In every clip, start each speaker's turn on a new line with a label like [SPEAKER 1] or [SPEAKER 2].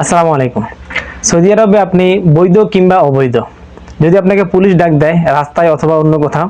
[SPEAKER 1] আসসালামু আলাইকুম। সৌদি আরবে আপনি বৈধ কিংবা অবৈধ? যদি আপনাকে পুলিশ ডাক দেয় রাস্তায় অথবা অন্য কোথাও,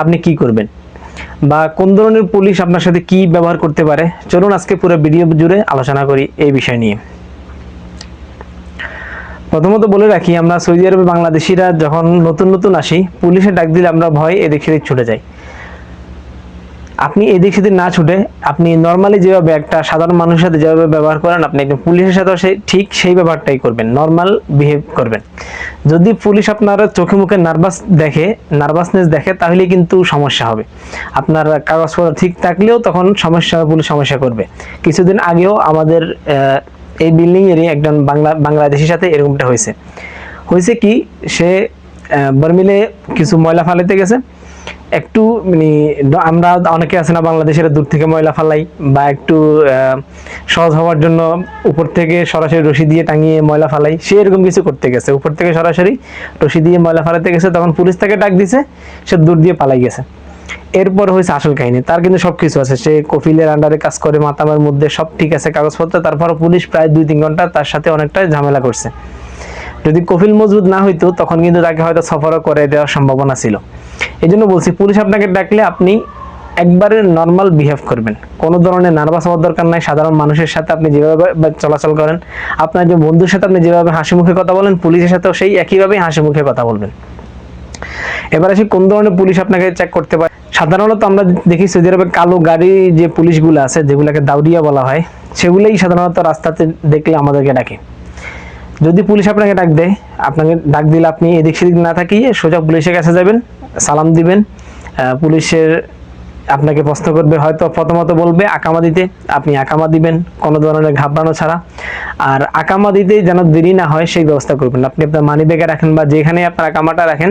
[SPEAKER 1] আপনি কি করবেন? বা কোন ধরনের পুলিশ আপনার সাথে কি ব্যবহার করতে পারে? চলুন আজকে পুরো ভিডিও জুড়ে আলোচনা করি এই বিষয় নিয়ে। প্রথমত বলে রাখি, আমরা সৌদি আরবে বাংলাদেশিরা যখন নতুন নতুন আসি, পুলিশে ডাক দিলে আমরা ভয় এদিক সেদিক ছুটে যাই। আপনি এদিক সেদিক না ছুটে আপনি নর্মালি যেভাবে একটা সাধারণ মানুষের সাথে যেভাবে ব্যবহার করেন, আপনি একজন পুলিশের সাথে সেই, ঠিক সেই ব্যবহারটাই করবেন নর্মাল বিহেভ করবেন। যদি পুলিশ আপনার চোখে মুখে নার্ভাস দেখে নার্ভাসনেস দেখে তাহলে কিন্তু সমস্যা হবে। আপনার কাগজপত্র ঠিক থাকলেও তখন সমস্যা পুলিশ সমস্যা করবে। কিছুদিন আগেও আমাদের এই বিল্ডিংয়েরই একজন বাংলা, বাংলাদেশের সাথে এরকমটা হয়েছে। হয়েছে কি, সে বর্মিলে কিছু ময়লা ফালাইতে গেছে। একটু মানে আমরা অনেকে আছে না বাংলাদেশের দূর থেকে ময়লা ফালাই বা একটু সহজ হওয়ার জন্য উপর থেকে সরাসরি রশি দিয়ে টাঙিয়ে ময়লা ফালাই, সে এরকম কিছু করতে গেছে। উপর থেকে সরাসরি রশি দিয়ে ময়লা ফালাতে গেছে, তখন পুলিশ তাকে ডাক দিছে, সে দূর দিয়ে পালাই গেছে। এরপর হয়েছে আসল কাহিনী। তার কিন্তু সবকিছু আছে। সে কফিলের আন্ডারে কাজ করে, মাতামের মধ্যে সব ঠিক আছে, কাগজপত্র তারপর পুলিশ প্রায় দুই তিন ঘণ্টা তার সাথে অনেকটা ঝামেলা করছে। যদি কফিল মজবুত না হইতো, তখন কিন্তু তাকে হয়তো সফরও করে দেওয়ার সম্ভাবনা ছিল। এই জন্য বলছি, পুলিশ আপনাকে ডাকলে আপনি একবারে নর্মাল বিহেভ করবেন। কোনো ধরনের নার্ভাস হওয়ার দরকার নাই, সাধারণ মানুষের সাথে আপনি যেভাবে চলাচল করেন, আপনার যে বন্ধুর সাথে আপনি যেভাবে হাসি মুখে কথা বলেন, পুলিশের সাথেও সেই একইভাবেই হাসি মুখে কথা বলবেন। এবার আসি কোন ধরনের পুলিশ আপনাকে চেক করতে পারে? সাধারণত আমরা দেখি সৌদি আরবে কালো গাড়ি যে পুলিশগুলো আছে, যেগুলোকে দাউরিয়া বলা হয়, সেগুলোই সাধারণত রাস্তাতে দেখলে আমাদেরকে ডাকে। যদি পুলিশ আপনাকে ডাক দেয়, আপনাকে ডাক দিলে আপনি এদিক সেদিক না থাকিয়ে সোজা পুলিশের কাছে যাবেন সালাম দিবেন। পুলিশের আপনাকে প্রশ্ন করবে, হয়তো প্রথমত বলবে আকামা দিতে। আপনি আকামা দিবেন, কোনো ধরনের ঘাবড়ানো ছাড়া। আর আকামা দিতে যেন দেরি না হয়, সেই ব্যবস্থা করবেন। আপনি আপনার মানি ব্যাগে রাখেন বা যেখানে আপনার আকামাটা রাখেন,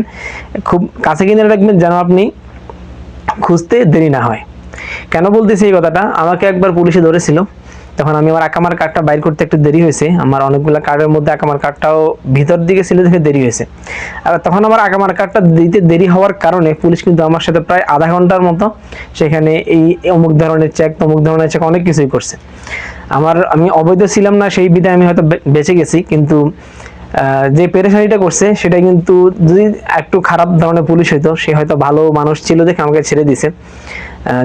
[SPEAKER 1] খুব কাছে কিনে রাখবেন যেন আপনি খুঁজতে দেরি না হয়। কেন বলতেছি এই কথাটা? আমাকে একবার পুলিশে ধরেছিল। তখন আমি আমার আকামার কার্ডটা বাইর করতে একটু দেরি হয়েছে। আমার অনেকগুলো কার্ডের মধ্যে আকামার কার্ডটাও ভিতর দিকে ছিল দেখে দেরি হয়েছে। আর তখন আমার আকামার কার্ডটা দিতে দেরি হওয়ার কারণে পুলিশ কিন্তু আমার সাথে প্রায় আধা ঘণ্টার মতো সেখানে এই অমুক ধরনের চেক তমুক ধরনের চেক অনেক কিছুই করছে। আমার, আমি অবৈধ ছিলাম না, সেই বিধায় আমি হয়তো বেঁচে গেছি, কিন্তু যে পেরেশানিটা করছে, সেটা কিন্তু যদি একটু খারাপ ধরনের পুলিশ হইতো, সে হয়তো ভালো মানুষ ছিল দেখে আমাকে ছেড়ে দিছে।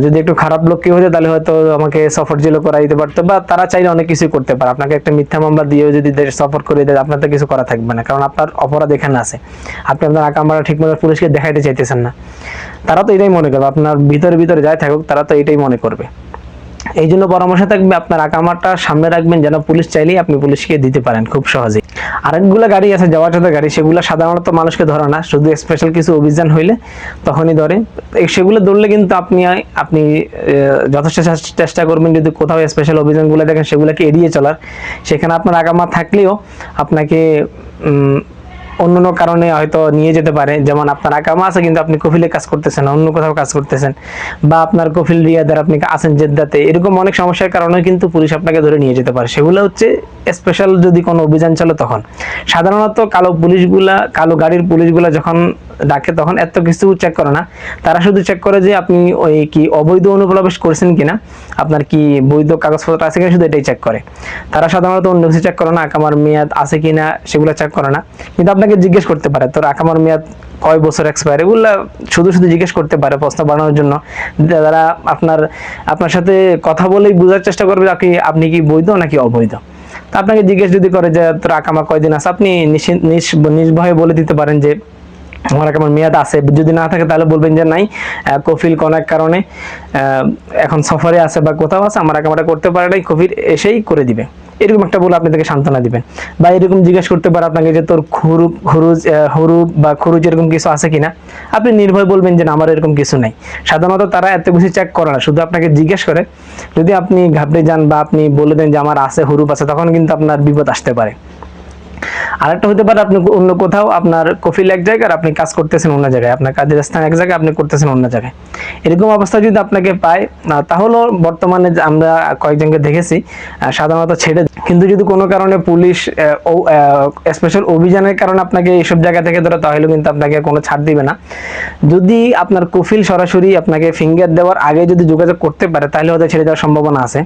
[SPEAKER 1] যদি একটু খারাপ লোক কেউ হতো তাহলে হয়তো আমাকে সফর জেলও করা দিতে পারতো, বা তারা চাইলে অনেক কিছু করতে পারে। আপনাকে একটা মিথ্যা মামলা দিয়েও যদি দেশ সফর করে দেয়, আপনার তো কিছু করা থাকবে না, কারণ আপনার অপরাধ এখানে আছে। আপনি আপনার আকামারা ঠিক মতো পুলিশকে দেখাইতে চাইতেছেন না। তারা তো এটাই মনে করবে, আপনার ভিতরে ভিতরে যাই থাকুক, তারা তো এটাই মনে করবে। এই জন্য পরামর্শ থাকবে, আপনার আকামাটা সামনে রাখবেন, যেন পুলিশ চাইলেই আপনি পুলিশকে দিতে পারেন খুব সহজেই। আরেকগুলো গাড়ি আছে যাওয়ার যাওয়া গাড়ি, সেগুলো সাধারণত মানুষকে ধরে না, শুধু স্পেশাল কিছু অভিযান হইলে তখনই ধরে। সেগুলো দৌড়লে কিন্তু আপনি আপনি যথেষ্ট চেষ্টা করবেন যদি কোথাও স্পেশাল অভিযানগুলো দেখেন সেগুলোকে এড়িয়ে চলার। সেখানে আপনার আগামা থাকলেও আপনাকে অন্য অন্য কারণে হয়তো নিয়ে যেতে পারে। যেমন আপনার আকামা আছে কিন্তু আপনি কফিলে কাজ করতেছেন, অন্য কোথাও কাজ করতেছেন। বা আপনার কফিল রিয়াদার আপনি আছেন জেদ্দাতে, এরকম অনেক সমস্যার কারণে কিন্তু পুলিশ আপনাকে ধরে নিয়ে যেতে পারে। সেগুলো হচ্ছে স্পেশাল যদি কোনো অভিযান চলে তখন। সাধারণত কালো পুলিশগুলা, কালো গাড়ির পুলিশগুলা যখন ডাকে তখন এত কিছু চেক করে না। তারা শুধু চেক করে যে আপনি ওই কি অবৈধ অনুপ্রবেশ করছেন কিনা, আপনার কি বৈধ কাগজপত্র আছে কিনা শুধু এটাই চেক করে। তারা সাধারণত অন্য কিছু চেক করে না আকামার মেয়াদ আছে কিনা সেগুলো চেক করে না। কিন্তু আপনাকে জিজ্ঞেস করতে পারে, তোর আকামার মেয়াদ কয় বছর এক্সপায়ার এগুলো শুধু শুধু জিজ্ঞেস করতে পারে প্রশ্ন বাড়ানোর জন্য। যারা আপনার আপনার সাথে কথা বলেই বোঝার চেষ্টা করবে আপনি আপনি কি বৈধ নাকি অবৈধ। তা আপনাকে জিজ্ঞেস যদি করে যে তোর আকামা কয়দিন আছে, আপনি নিস- নির্ভয়ে বলে দিতে পারেন যে আমার আমার মেয়াদ আছে। যদি না থাকে তাহলে বলবেন যে নাই কফিল কোন এক কারণে এখন সফরে আছে বা কোথাও আছে, আমার একেবারে করতে পারে নাই কফিল এসেই করে দিবে। এরকম একটা বলে আপনি তাকে সান্ত্বনা দিবেন। বা এরকম জিজ্ঞেস করতে পারে আপনাকে যে তোর খুরু, খুরুজ হরুপ বা খুরুজ এরকম কিছু আছে কিনা? আপনি নির্ভয় বলবেন যে আমার এরকম কিছু নাই। সাধারণত তারা এত বেশি চেক করে না, শুধু আপনাকে জিজ্ঞেস করে। যদি আপনি ঘাবড়ে যান বা আপনি বলে দেন যে আমার আছে, হরুপ আছে, তখন কিন্তু আপনার বিপদ আসতে পারে। আরেকটা হতে পারে আপনি অন্য কোথাও আপনার কফিল এক জায়গায় আপনি কাজ করতেছেন অন্য জায়গায় আপনার কাজের স্থান এক জায়গায়, আপনি করতেছেন অন্য জায়গায় এরকম অবস্থা যদি আপনাকে পায় তাহলেও বর্তমানে আমরা কয়েকজনকে দেখেছি সাধারণত ছেড়ে। কিন্তু যদি কোনো কারণে পুলিশ স্পেশাল অভিযানের কারণে আপনাকে এইসব জায়গা থেকে ধরে তাহলে কিন্তু আপনাকে কোনো ছাড় দিবে না। যদি আপনার কফিল সরাসরি আপনাকে ফিঙ্গার দেওয়ার আগে যদি যোগাযোগ করতে পারে, তাহলে হয়তো ছেড়ে দেওয়ার সম্ভাবনা আছে।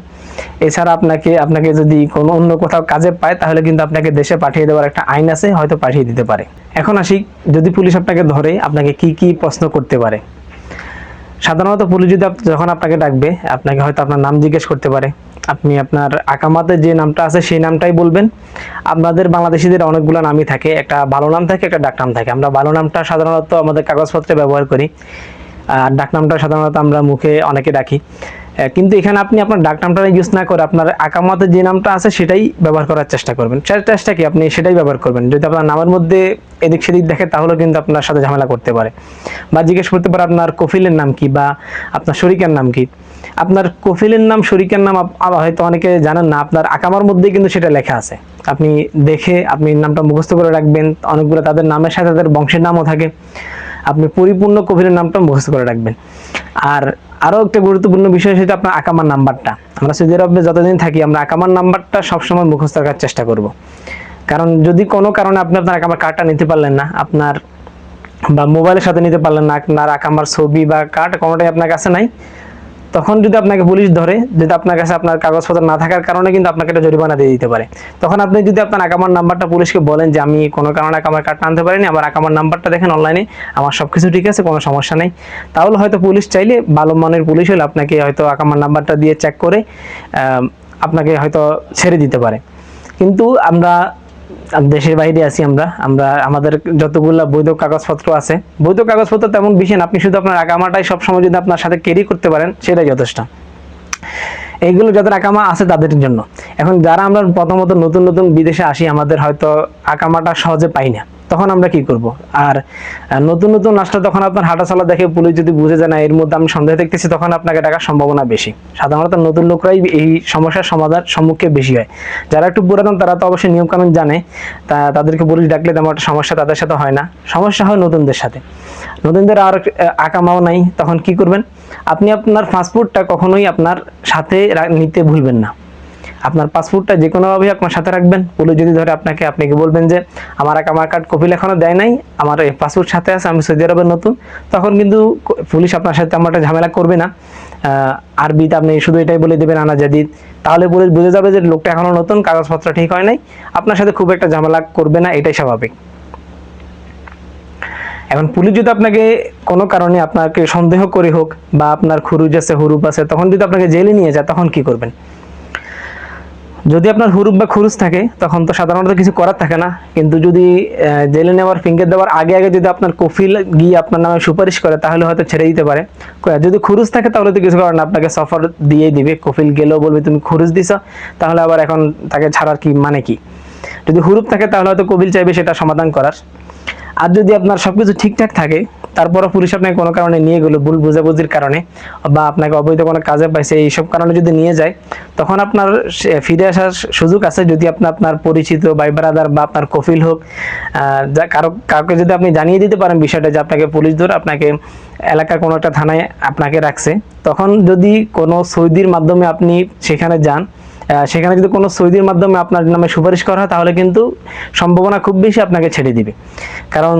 [SPEAKER 1] এছাড়া আপনাকে আপনাকে যদি কোনো অন্য কোথাও কাজে পায়, তাহলে কিন্তু আপনাকে দেশে পাঠিয়ে দেওয়ার একটা আইন আছে, হয়তো পাঠিয়ে দিতে পারে। এখন আসি, যদি পুলিশ আপনাকে ধরে, আপনাকে কি কি প্রশ্ন করতে পারে? সাধারণত পুলিশ যদি যখন আপনাকে ডাকবে, আপনাকে হয়তো আপনার নাম জিজ্ঞেস করতে পারে। আপনি আপনার আকামাতে যে নামটা আছে সেই নামটাই বলবেন। আপনাদের বাংলাদেশিদের অনেকগুলো নামই থাকে। একটা ভালো নাম থাকে, একটা ডাক নাম থাকে। আমরা ভালো নামটা সাধারণত আমাদের কাগজপত্রে ব্যবহার করি। আর ডাক নামটা সাধারণত আমরা মুখে অনেকে ডাকি। কিন্তু এখানে আপনি আপনার ডাক নামটা ইউজ না করে আপনার আকামাতে যে নামটা আছে সেটাই ব্যবহার করার চেষ্টা করবেন। চেষ্টা কি? আপনি সেটাই ব্যবহার করবেন। যদি আপনার নামের মধ্যে এদিক সেদিক দেখে তাহলে কিন্তু আপনার সাথে ঝামেলা করতে পারে। বা জিজ্ঞেস করতে পারে, আপনার কফিলের নাম কি? বা আপনার শরিকের নাম কি? আপনার কফিলের নাম, শরিকের নাম হয়তো অনেকে জানেন না, আপনার আকামার মধ্যেই কিন্তু সেটা লেখা আছে। আপনি দেখে আপনি নামটা মুখস্থ করে রাখবেন, অনেকগুলো তাদের নামের সাথে তাদের বংশের নামও থাকে। আপনি পরিপূর্ণ কফিলের নামটা মুখস্থ করে রাখবেন। আর আরও একটা গুরুত্বপূর্ণ বিষয় সেটা আপনার আকামার নাম্বারটা। আমরা সৌদি আরবে যতদিন থাকি, আমরা আকামার নাম্বারটা সবসময় মুখস্থ রাখার চেষ্টা করব। কারণ যদি কোনো কারণে আপনি আপনার আকামার কার্ডটা নিতে পারলেন না, আপনার বা মোবাইলের সাথে নিতে পারলেন না, আপনার আকামার ছবি বা কার্ড কোনোটাই আপনার কাছে নাই তখন যদি আপনাকে পুলিশ ধরে, যদি আপনার কাছে আপনার কাগজপত্র না থাকার কারণে কিন্তু আপনাকে একটা জরিমানা দিয়ে দিতে পারে। তখন আপনি যদি আপনার আকামার নাম্বারটা পুলিশকে বলেন যে, আমি কোনো কারণে আকামার কার্ডটা আনতে পারিনি, আমার আকামার নাম্বারটা দেখেন অনলাইনে আমার সব কিছু ঠিক আছে, কোনো সমস্যা নেই। তাহলে হয়তো পুলিশ চাইলে, ভালো মানের পুলিশ হলে আপনাকে হয়তো আকামার নাম্বারটা দিয়ে চেক করে আপনাকে হয়তো ছেড়ে দিতে পারে। কিন্তু আমরা দেশের বাইরে আছি আমরা। আমরা, আমাদের যতগুলো বৈধ কাগজপত্র আছে, বৈধ কাগজপত্র তেমন বেশি না। আপনি শুধু আপনার আগামাটাই সবসময় যদি আপনার সাথে ক্যারি করতে পারেন, সেটাই যথেষ্ট। এইগুলো যাদের আকামা আছে, তাদের জন্য। এখন যারা আমরা প্রথমত নতুন নতুন বিদেশে আসি, আমাদের হয়তো আকামাটা সহজে পাই না। তখন আমরা কি করব? আর নতুন নতুন রাষ্ট্র তখন আপনার হাঁটা চলা দেখে পুলিশ যদি বুঝে যায় না, এর মধ্যে আমি সন্দেহ দেখতেছি, তখন আপনাকে ডাকার সম্ভাবনা বেশি। সাধারণত নতুন লোকরাই এই সমস্যার সমাধান সম্মুখে বেশি হয়। যারা একটু পুরাতন, তারা তো অবশ্যই নিয়মকানুন জানে। তা, তাদেরকে পুলিশ ডাকলে তেমন একটা সমস্যা তাদের সাথে হয় না। সমস্যা হয় নতুনদের সাথে। নতুনদের আর আকামাও নাই। তখন কি করবেন? আপনি আপনার পাসপোর্টটা কখনোই আপনার সাথে নিতে ভুলবেন না। আপনার পাসপোর্টটা যে কোনোভাবেই আপনার সাথে রাখবেন। পুলিশ যদি ধরে আপনাকে, আপনি কি বলবেন যে, আমার এক আমার কার্ড কপিল এখনও দেয় নাই, আমার এই পাসপোর্ট সাথে আছে, আমি সৌদি আরবের নতুন। তখন কিন্তু পুলিশ আপনার সাথে আমার একটা ঝামেলা করবে না। আরবিতে আপনি শুধু এটাই বলে দেবেন, আনা জাদিদ। তাহলে পুলিশ বুঝে যাবে যে, লোকটা এখনও নতুন, কাগজপত্র ঠিক হয় নাই। আপনার সাথে খুব একটা ঝামেলা করবে না, এটাই স্বাভাবিক। এখন পুলিশ যদি আপনাকে কোনো কারণে আপনাকে সন্দেহ করে হোক বা আপনার খুরুজ আছে, হুরুপ আছে, তখন যদি আপনাকে জেলে নিয়ে যায়, তখন কি করবেন? যদি আপনার হুরুপ বা খুরুজ থাকে, তখন তো সাধারণত কিছু করার থাকে না। কিন্তু যদি জেলে নেওয়ার ফিঙ্গার দেওয়ার আগে আগে যদি আপনার কফিল গিয়ে আপনার নামে সুপারিশ করে, তাহলে হয়তো ছেড়ে দিতে পারে। যদি খুরুজ থাকে, তাহলে তো কিছু করার না, আপনাকে সফর দিয়েই দিবে। কফিল গেলেও বলবে, তুমি খুরুজ দিছ। তাহলে আবার এখন তাকে ছাড়ার কি মানে কি? যদি হুরুপ থাকে, তাহলে হয়তো কবিল চাইবে সেটা সমাধান করার। আর যদি আপনার সবকিছু ঠিকঠাক থাকে তারপরও পুলিশ আপনাকে কোনো কারণে নিয়ে গেলো, ভুল বুঝাবুঝির কারণে বা আপনাকে অবৈধ কোনো কাজে পাইছে, এইসব কারণে যদি নিয়ে যায়, তখন আপনার ফিরে আসার সুযোগ আছে যদি আপনি, আপনার পরিচিত ভাই ব্রাদার বা আপনার কফিল হোক। যা কারও, কাউকে যদি আপনি জানিয়ে দিতে পারেন বিষয়টা যে আপনাকে পুলিশ ধরে আপনাকে এলাকার কোনো একটা থানায় আপনাকে রাখছে, তখন যদি কোনো সৌদির মাধ্যমে আপনি সেখানে যান সেখানে যদি কোনো সৌদির মাধ্যমে আপনার নামে সুপারিশ করা হয়, তাহলে কিন্তু সম্ভাবনা খুব বেশি আপনাকে ছেড়ে দিবে। কারণ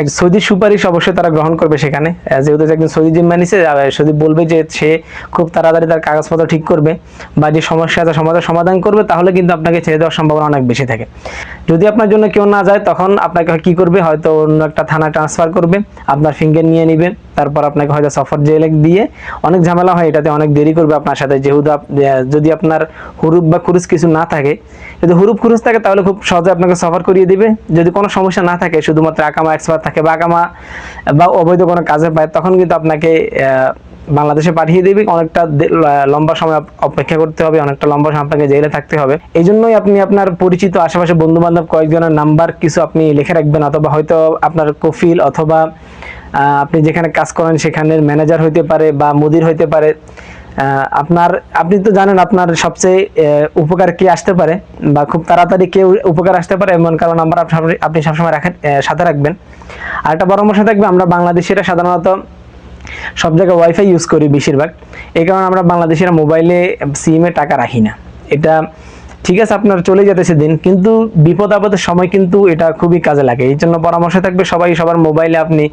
[SPEAKER 1] এক সৌদি সুপারিশ অবশ্যই তারা গ্রহণ করবে সেখানে। যেহেতু একজন সৌদি জিম্মা নিছে সৌদি বলবে যে সে খুব তাড়াতাড়ি তার কাগজপত্র ঠিক করবে বা যে সমস্যা আছে সমাধান সমাধান করবে, তাহলে কিন্তু আপনাকে ছেড়ে দেওয়ার সম্ভাবনা অনেক বেশি থাকে। যদি আপনার জন্য কেউ না যায়, তখন আপনাকে কি করবে? হয়তো অন্য একটা থানা ট্রান্সফার করবে, আপনার ফিঙ্গার নিয়ে নেবে। তারপর আপনাকে হয়তো সফর জেলে দিয়ে অনেক ঝামেলা হয়, এটাতে অনেক দেরি করবে আপনার সাথে। যেহেতু যদি আপনার হুরুপ বা খুরুজ কিছু না থাকে, যদি হুরুপ খুরুজ থাকে তাহলে খুব সহজে আপনাকে সফর করিয়ে দিবে। যদি কোনো সমস্যা না থাকে, শুধুমাত্র আকামা এক্সপার্ট থাকে বা আকামা বা অবৈধ কোনো কাজে পায়, তখন কিন্তু আপনাকে বাংলাদেশে পাঠিয়ে দিবে। অনেকটা লম্বা সময় অপেক্ষা করতে হবে, অনেকটা লম্বা সময় আপনাকে জেলে থাকতে হবে। এই জন্যই আপনি আপনার পরিচিত আশেপাশে বন্ধু বান্ধব কয়েকজনের নাম্বার কিছু আপনি লিখে রাখবেন, অথবা হয়তো আপনার কফিল অথবা আপনি যেখানে কাজ করেন সেখানের ম্যানেজার হইতে পারে বা মুদির হইতে পারে। আপনার, আপনি তো জানেন আপনার সবচেয়ে উপকার কি আসতে পারে বা খুব তাড়াতাড়ি কেউ উপকার আসতে পারে এমন কারণ আপনি- আপনি সবসময় রাখেন সাথে রাখবেন। আর একটা পরামর্শ থাকবে, আমরা বাংলাদেশিরা সাধারণত সব জায়গায় ওয়াইফাই ইউজ করি বেশিরভাগ। এই কারণে আমরা বাংলাদেশিরা মোবাইলে সিমে টাকা রাখি না। এটা ঠিক আছে, আপনার চলে যেতেছে দিন, কিন্তু বিপদ আপদের সময় কিন্তু এটা খুবই কাজে লাগে। এই জন্য পরামর্শ থাকবে সবাই, সবার মোবাইলে আপনি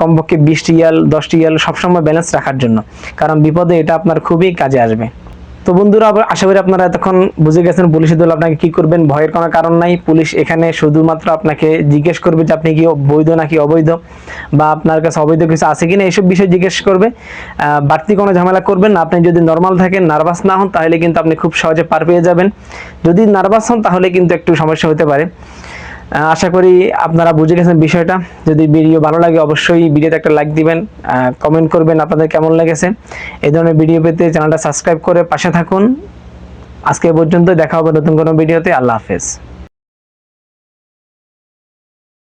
[SPEAKER 1] কমপক্ষে বিশটি ইয়াল, দশটি ইয়াল সবসময় ব্যালেন্স রাখার জন্য। কারণ বিপদে এটা আপনার খুবই কাজে আসবে। তো বন্ধুরা আশা করি আপনারা এতক্ষণ বুঝে গেছেন পুলিশের দল আপনাকে কি করবেন, ভয়ের কোনো কারণ নাই। পুলিশ এখানে শুধুমাত্র আপনাকে জিজ্ঞেস করবে যে আপনি কি বৈধ নাকি অবৈধ বা আপনার কাছে অবৈধ কিছু আছে কিনা, এইসব বিষয় জিজ্ঞেস করবে। বাড়তি কোনো ঝামেলা করবেন না। আপনি যদি নর্মাল থাকেন নার্ভাস না হন, তাহলে কিন্তু আপনি খুব সহজে পার পেয়ে যাবেন। যদি নার্ভাস হন, তাহলে কিন্তু একটু সমস্যা হতে পারে। আশা করি আপনারা বুঝে গেছেন বিষয়টা। যদি ভিডিও ভালো লাগে অবশ্যই ভিডিওতে একটা লাইক দিবেন কমেন্ট করবেন আপনাদের কেমন লেগেছে। এই ধরনের ভিডিও পেতে চ্যানেলটা সাবস্ক্রাইব করে পাশে থাকুন। আজকে পর্যন্ত দেখা হবে নতুন কোনো ভিডিওতে আল্লাহ হাফেজ।